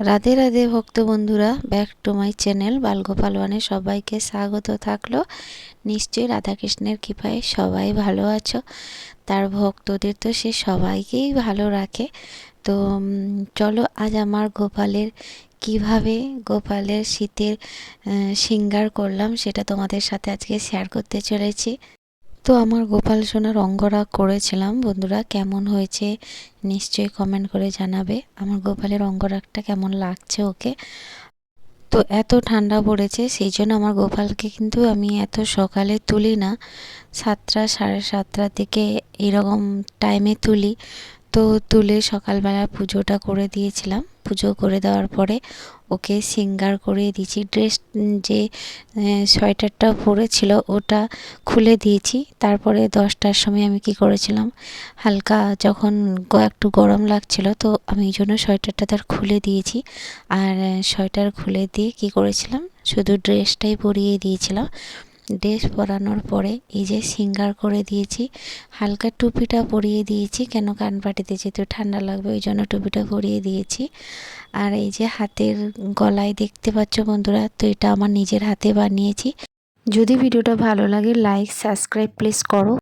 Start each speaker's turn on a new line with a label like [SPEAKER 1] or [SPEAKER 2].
[SPEAKER 1] রাধে রাধে ভক্ত বন্ধুরা, back to my channel Balgopal ওয়ানে সবাইকে স্বাগত থাকল। নিশ্চয়ই রাধাকৃষ্ণের কৃপায় সবাই ভালো আছো, তার ভক্তদের তো সে সবাইকেই ভালো রাখে। তো চলো আজ আমার গোপালের কীভাবে গোপালের শীতের সিঙ্গার করলাম সেটা তোমাদের সাথে আজকে শেয়ার করতে চলেছি। তো আমার গোপাল সোনার অঙ্গরাগ করেছিলাম। বন্ধুরা, কেমন হয়েছে নিশ্চয়ই কমেন্ট করে জানাবে। আমার গোপালের অঙ্গরাগটা কেমন লাগছে ওকে? তো এত ঠান্ডা পড়েছে, সেই জন্য আমার গোপালকে কিন্তু আমি এত সকালে তুলি না। সাতটা সাড়ে সাতটার দিকে এরকম টাইমে তুলি। তো তুলে সকালবেলা পুজোটা করে দিয়েছিলাম। পুজো করে দেওয়ার পরে ওকে সিঙ্গার করে দিয়েছি। ড্রেস যে সোয়েটারটা পরেছিল ওটা খুলে দিয়েছি। তারপরে দশটার সময় আমি কি করেছিলাম, হালকা যখন একটু গরম লাগছিল তো আমি এই জন্য সোয়েটারটা তার খুলে দিয়েছি। আর সোয়েটার খুলে দিয়ে কি করেছিলাম, শুধু ড্রেসটাই পরিয়ে দিয়েছিলাম। ড্রেস পরানোর পরে এই যে সিঙ্গার করে দিয়েছি, হালকা টুপিটা পরিয়ে দিয়েছি, কেন কান পাটিতে যেহেতু ঠান্ডা লাগবে ওই জন্য টুপিটা পরিয়ে দিয়েছি। আর এই যে হাতের গলায় দেখতে পাচ্ছ বন্ধুরা, তো এটা আমার নিজের হাতে বানিয়েছি। যদি ভিডিওটা ভালো লাগে লাইক সাবস্ক্রাইব প্লিজ করো।